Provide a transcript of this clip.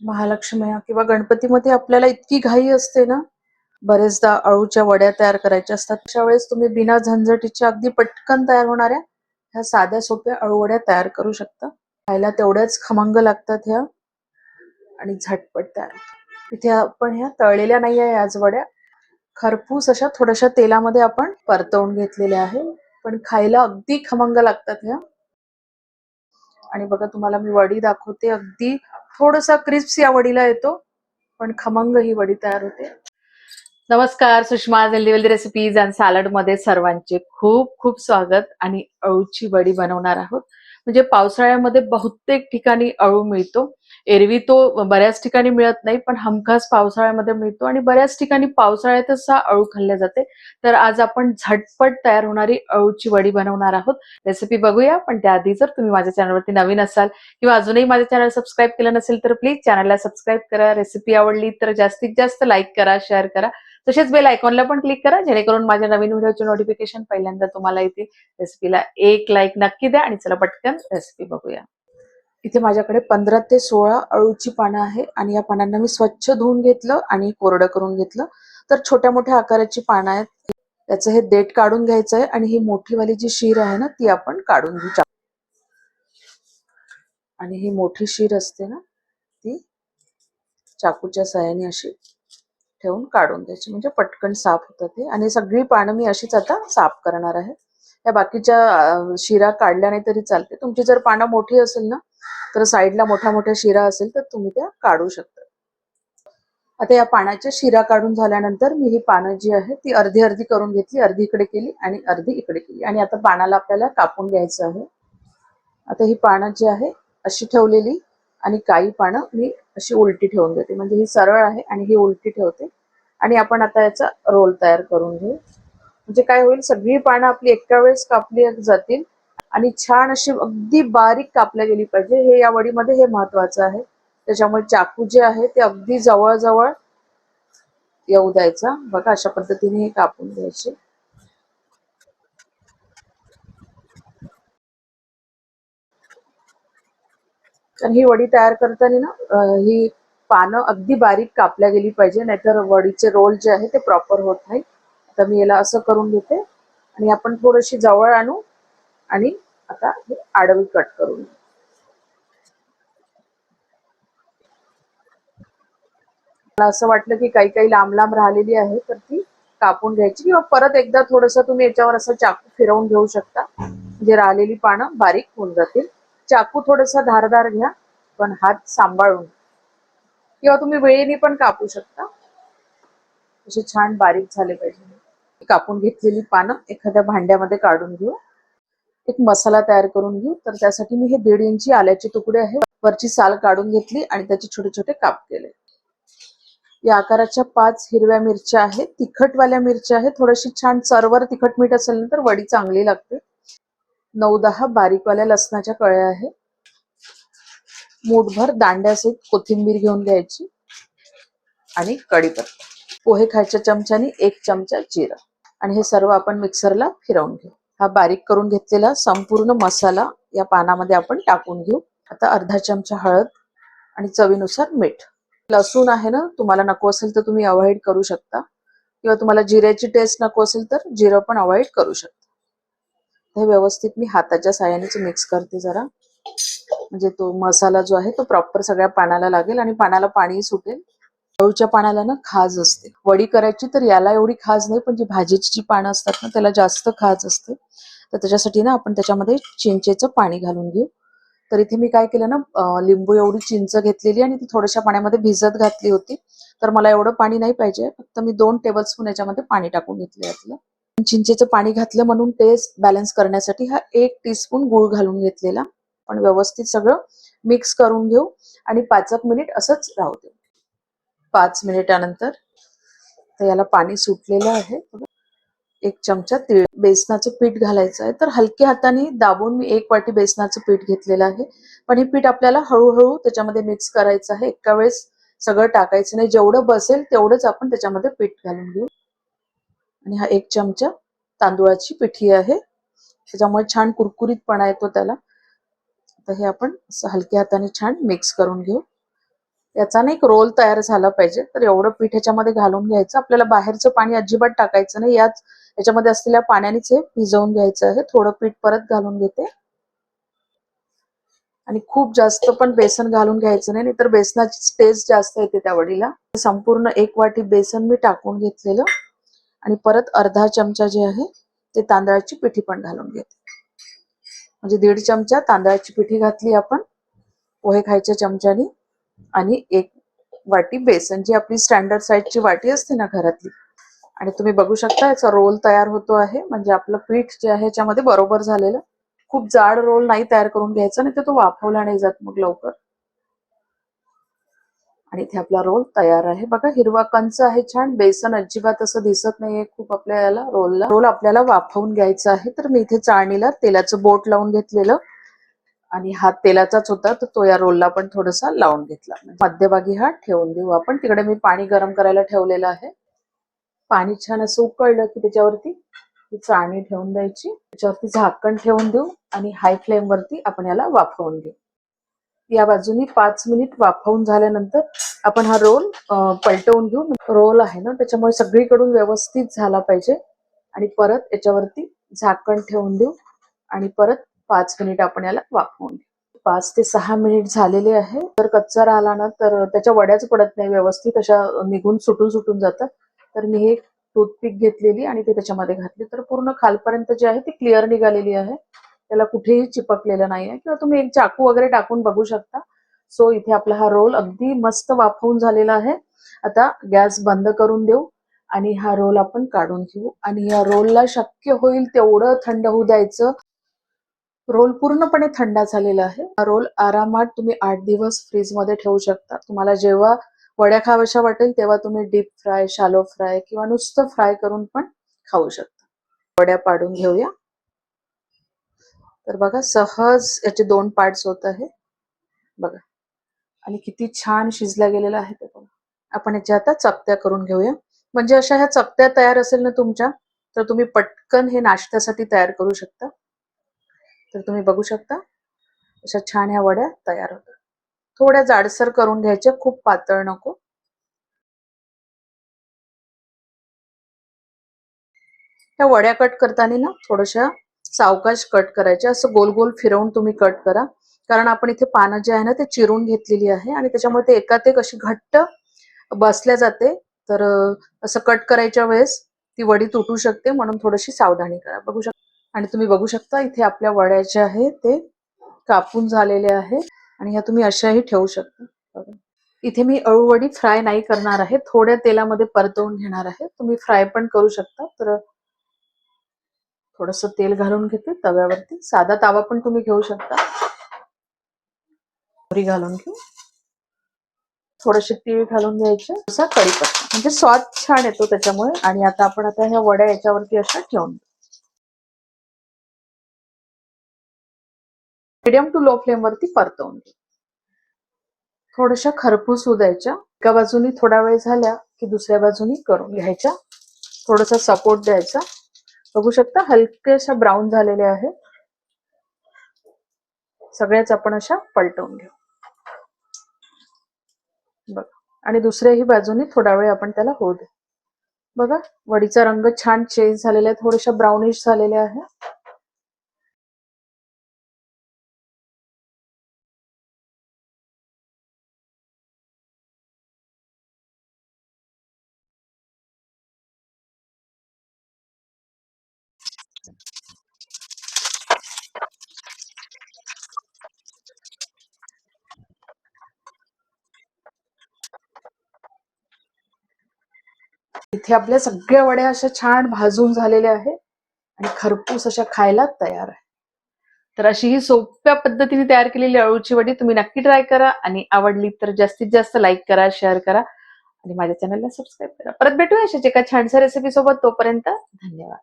महालक्ष्मी किंवा गणपतीमध्ये आपल्याला इतकी घाई असते ना? बरेचदा अळूच्या वड्या तयार करायच्या असतात. अशा वेळेस तुम्ही बिना झंझटीच्या अगदी पटकन तयार होणाऱ्या ह्या साध्या सोप्या अळूवड्या तयार करू शकता. खायला तेवढ्याच खमंग लागतात ह्या. आणि झटपट तयार इथे आपण ह्या तळलेल्या नाही आहे आज वड्या. खरपूस अशा थोड्याशा तेलामध्ये आपण परतवून घेतलेल्या आहे. पण खायला अगदी खमंग लागतात ह्या. आणि बघा तुम्हाला मी वडी दाखवते. अगदी थोडासा क्रिस्प या वडीला येतो पण खमंग ही वडी तयार होते. नमस्कार सुषमा हेल्दी रेसिपीज अँड सॅलडमध्ये सर्वांचे खूप खूप स्वागत आणि अळूची वडी बनवणार आहोत. म्हणजे पावसाळ्यामध्ये बहुतेक ठिकाणी अळू मिळतो. एरवी तो बऱ्याच ठिकाणी मिळत नाही पण हमखास पावसाळ्यामध्ये मिळतो आणि बऱ्याच ठिकाणी पावसाळ्यातच हा अळू खाल्ल्या जाते. तर आज आपण झटपट तयार होणारी अळूची वडी बनवणार आहोत. रेसिपी बघूया पण त्याआधी जर तुम्ही माझ्या चॅनलवरती नवीन असाल किंवा अजूनही माझ्या चॅनल सबस्क्राईब केलं नसेल तर प्लीज चॅनलला सबस्क्राईब करा. रेसिपी आवडली तर जास्तीत जास्त लाईक करा शेअर करा. तसेच बेल आयकॉनला पण क्लिक करा जेणेकरून माझ्या नवीन व्हिडिओचे नोटिफिकेशन पहिल्यांदा तुम्हाला येतील. रेसिपीला एक लाईक नक्की द्या आणि चला पटकन रेसिपी बघूया. इथे माझ्याकडे पंधरा ते सोळा अळूची पानं आहे आणि या पानांना मी स्वच्छ धुवून घेतलं आणि कोरडं करून घेतलं. तर छोट्या मोठ्या आकाराची पानं आहेत. त्याचं हे देठ काढून घ्यायचं आहे आणि ही मोठीवाली जी शीर आहे ना ती आपण काढून घेऊ. आणि ही मोठी शीर असते ना ती चाकूच्या सहाय्याने अशी ठेवून काढून द्यायची. म्हणजे पटकन साफ होतं ते आणि सगळी पानं मी अशीच आता साफ करणार आहे. या बाकीच्या शिरा काढल्या नाही तरी चालते. तुमची जर पानं मोठी असेल ना तर साईडला मोठ्या मोठ्या शिरा असेल तर तुम्ही त्या काढू शकता. आता या पानाच्या शिरा काढून झाल्यानंतर मी ही पानं जी आहे ती अर्धी अर्धी करून घेतली अर्धी इकडे केली आणि अर्धी इकडे केली. आणि आता पानाला आपल्याला कापून घ्यायचं आहे. आता ही पानं जी आहे अशी ठेवलेली आणि काही पानं मी अशी उलटी ठेवून देते. म्हणजे ही सरळ आहे आणि ही उलटी ठेवते. आणि आपण आता याचा रोल तयार करून घेऊ. म्हणजे काय होईल सगळी पानं आपली एका वेळेस कापली जातील. आणि छान अशी अगदी बारीक कापल्या गेली पाहिजे. हे या वडीमध्ये हे महत्वाचं आहे. त्याच्यामुळे चाकू जे आहे ते अगदी जवळ जवळ येऊ द्यायचा. बघा अशा पद्धतीने हे कापून घ्यायचे. कारण ही वडी तयार करताना ना ही पानं अगदी बारीक कापल्या गेली पाहिजे नाहीतर वडीचे रोल जे आहे ते प्रॉपर होत नाही आता मी याला असं करून घेते आणि आपण थोडीशी जवळ आणू. आणि आता हे आडवी कट करून. मला असं वाटलं की काही काही लांब लांब राहिलेली आहे तर ती कापून घ्यायची किंवा परत एकदा थोडस तुम्ही याच्यावर असं चाकू फिरवून घेऊ शकता. म्हणजे राहिलेली पानं बारीक होऊन जातील. चाकू थोडसा धारदार घ्या पण हात सांभाळून. किंवा तुम्ही वेळेने पण कापू शकता. असे छान बारीक झाले पाहिजे. कापून घेतलेली पानं एखाद्या भांड्यामध्ये काढून घेऊ. एक मसाला तयार करून घेऊ. तर त्यासाठी मी हे दीड इंची आल्याचे तुकडे आहे. वरची साल काढून घेतली आणि त्याचे छोटे छोटे काप केले. या आकाराच्या पाच हिरव्या मिरच्या आहेत. तिखटवाल्या मिरच्या आहेत. थोडीशी छान चरवर तिखट मीठ असेल ना तर वडी चांगली लागते. नऊ दहा बारीकवाल्या लसणाच्या कळ्या आहेत. मूठभर दांड्यासहित कोथिंबीर घेऊन घ्यायची आणि कढीपत्ता. पोहे खायच्या चमच्यानी एक चमचा जिरा. आणि हे सर्व आपण मिक्सरला फिरवून घेऊ. हा बारीक करून घेतलेला संपूर्ण मसाला या पानामध्ये आपण टाकून घेऊ. आता अर्धा चमचा हळद आणि चवीनुसार मीठ. लसूण आहे ना तुम्हाला नको असेल तर तुम्ही अवॉइड करू शकता. किंवा तुम्हाला जिऱ्याची टेस्ट नको असेल तर जिरं पण अवॉइड करू शकता. हे व्यवस्थित मी हाताच्या साह्यानेच मिक्स करते जरा. म्हणजे तो मसाला जो आहे तो प्रॉपर सगळ्या पानाला लागेल आणि पानाला पाणी सुटेल. अळूच्या पाण्याला ना खाज असते. वडी करायची तर याला एवढी खाज नाही पण जी भाजीची जी पानं असतात ना त्याला जास्त खाज असते. तर त्याच्यासाठी ना आपण त्याच्यामध्ये चिंचेचं पाणी घालून घेऊ. तर इथे मी काय केलं ना लिंबू एवढी चिंच घेतलेली आणि ती थोड्याशा पाण्यामध्ये भिजत घातली होती. तर मला एवढं पाणी नाही पाहिजे फक्त मी दोन टेबल स्पून याच्यामध्ये पाणी टाकून घेतले यातलं चिंचेचं पाणी घातलं म्हणून टेस्ट बॅलन्स करण्यासाठी हा एक टीस्पून गुळ घालून घेतलेला. पण व्यवस्थित सगळं मिक्स करून घेऊ आणि पाच एक मिनिट असंच राहू देऊ. पाच मिनिटानंतर. तर याला पाणी सुटलेलं आहे. एक चमचा तीळ बेसनाचं पीठ घालायचं आहे. तर हलक्या हाताने दाबून मी एक वाटी बेसनाचं पीठ घेतलेलं आहे. पण हे पीठ आपल्याला हळूहळू त्याच्यामध्ये मिक्स करायचं आहे. एका वेळेस सगळं टाकायचं नाही. जेवढं बसेल तेवढंच आपण त्याच्यामध्ये पीठ घालून घेऊ. आणि हा एक चमचा तांदूळाची पिठी आहे. त्याच्यामुळे छान कुरकुरीतपणा येतो त्याला. तर हे आपण हलक्या हाताने छान मिक्स करून घेऊ. याचा ना एक रोल तयार झाला पाहिजे. तर एवढं पीठ ह्याच्यामध्ये घालून घ्यायचं. आपल्याला बाहेरचं पाणी अजिबात टाकायचं नाही. याच याच्यामध्ये असलेल्या पाण्यानेच हे भिजवून घ्यायचं आहे. थोडं पीठ परत घालून घेते. आणि खूप जास्त पण बेसन घालून घ्यायचं नाही. तर बेसनाची टेस्ट जास्त येते त्या वडीला. संपूर्ण एक वाटी बेसन मी टाकून घेतलेलं. आणि परत अर्धा चमचा जे आहे ते तांदळाची पिठी पण घालून घेते. म्हणजे दीड चमचा तांदळाची पिठी घातली आपण. पोहे खायच्या चमच्यानी. आणि एक वाटी बेसन जी आपली स्टँडर्ड साईजची वाटी असते ना घरातली. आणि तुम्ही बघू शकता याचा रोल तयार होतो आहे. म्हणजे आपलं पीठ जे आहे याच्यामध्ये बरोबर झालेलं. खूप जाड रोल नाही तयार करून घ्यायचा नाही तर तो वाफवला नाही जात मग लवकर. आणि इथे आपला रोल तयार आहे. बघा हिरवा कंच आहे छान. बेसन अजिबात असं दिसत नाहीये खूप आपल्याला रोलला रोल आपल्याला वाफवून घ्यायचा आहे. तर मी इथे चाळणीला तेलाचं बोट लावून घेतलेलं. आणि हा तेलाचाच होता तर तो या रोलला पण थोडासा लावून घेतला. म्हणजे मध्यभागी हा ठेवून देऊ आपण. तिकडे मी पाणी गरम करायला ठेवलेलं आहे. पाणी छान असं उकळलं की त्याच्यावरती ती चाळणी ठेवून द्यायची. त्याच्यावरती झाकण ठेवून देऊ आणि हाय फ्लेम वरती आपण याला वाफवून घेऊ. या बाजूनी पाच मिनिट वाफवून झाल्यानंतर आपण हा रोल पलटवून घेऊ. रोल आहे ना त्याच्यामुळे सगळीकडून व्यवस्थित झाला पाहिजे. आणि परत याच्यावरती झाकण ठेवून देऊ. आणि परत पाच मिनिट आपण याला वाफवून पाच ते सहा मिनिट झालेले आहे. तर कच्चा राहिला ना तर त्याच्या वड्याच पडत नाही व्यवस्थित. अशा निघून सुटून सुटून जातात तर मी हे टूथपिक घेतलेली आणि ते त्याच्यामध्ये घातली. तर पूर्ण खालपर्यंत जी आहे ती क्लिअर निघालेली आहे. त्याला कुठेही चिपकलेलं नाहीये किंवा तुम्ही एक चाकू वगैरे टाकून बघू शकता. सो इथे आपला हा रोल अगदी मस्त वाफवून झालेला आहे. आता गॅस बंद करून देऊ आणि हा रोल आपण काढून घेऊ. आणि या रोलला शक्य होईल तेवढं थंड होऊ द्यायचं. रोल पूर्णपणे थंड झालेला आहे. हा रोल आरामात तुम्ही आठ दिवस फ्रीजमध्ये ठेवू शकता. तुम्हाला जेव्हा वड्या खाव्याशा वाटेल तेव्हा तुम्ही डीप फ्राय शालो फ्राय किंवा नुसतं फ्राय करून पण खाऊ शकता. वड्या पाडून घेऊया. तर बघा सहज याचे दोन पार्ट्स होत आहे. बघा. आणि किती छान शिजला गेलेला आहे ते बघा. आपण याच्या आता चकत्या करून घेऊया. म्हणजे अशा ह्या चकत्या तयार असेल ना तुमच्या तर तुम्ही पटकन हे नाश्त्यासाठी तयार करू शकता. तर तुम्ही बघू शकता. अशा छान ह्या वड्या तयार होतात. थोड्या जाडसर करून घ्यायच्या खूप पातळ नको. ह्या वड्या कट करताना ना थोड्याशा सावकाश कट करायच्या असं गोल गोल फिरवून तुम्ही कट करा. कारण आपण इथे पानं जे आहे ना ते चिरून घेतलेली आहे आणि त्याच्यामुळे ते एकात एक अशी घट्ट बसल्या जाते. तर असं कट करायच्या वेळेस ती वडी तुटू शकते. म्हणून थोडीशी सावधानी करा. बघू शकता आणि तुम्ही बघू शकता इथे आपल्या वड्या ज्या आहे ते कापून झालेले आहे आणि ह्या तुम्ही अशाही ठेवू शकता. इथे मी अळूवडी फ्राय नाही करणार आहे थोड्या तेलामध्ये परतवून घेणार आहे. तुम्ही फ्राय पण करू शकता तर थोडस तेल घालून घेते तव्यावरती. साधा तावा पण तुम्ही घेऊ शकता. मोहरी घालून घेऊ. थोडेसे तीळ घालून घ्यायचे. असा कढीपत्ता. म्हणजे स्वाद छान येतो त्याच्यामुळे. आणि आता आपण आता ह्या वड्या याच्यावरती अशा ठेवून मिडियम टू लो फ्लेम वरती परतवून घे. थोड्याशा खरपूस होऊ द्यायच्या एका बाजूनी थोडा वेळ झाल्या की दुसऱ्या बाजूनी करून घ्यायच्या थोडासा सपोर्ट द्यायचा. बघू शकता हलकेशा ब्राऊन झालेले आहे सगळ्याच आपण अशा पलटवून घेऊ. बघा. आणि दुसऱ्याही बाजूने थोडा वेळ आपण त्याला होऊ दे. बघा. वडीचा रंग छान चेंज झालेला आहे. थोड्याशा ब्राउनिश झालेल्या आहे. इथे आपल्या सगळ्या वड्या अशा छान भाजून झालेल्या आहे आणि खरपूस अशा खायला तयार आहे. तर अशी ही सोप्या पद्धतीने तयार केलेली अळूची वडी तुम्ही नक्की ट्राय करा आणि आवडली तर जास्तीत जास्त लाईक करा शेअर करा आणि माझ्या चॅनलला सबस्क्राईब करा. परत भेटूया अशाच एका छानशा रेसिपी सोबत. तोपर्यंत धन्यवाद.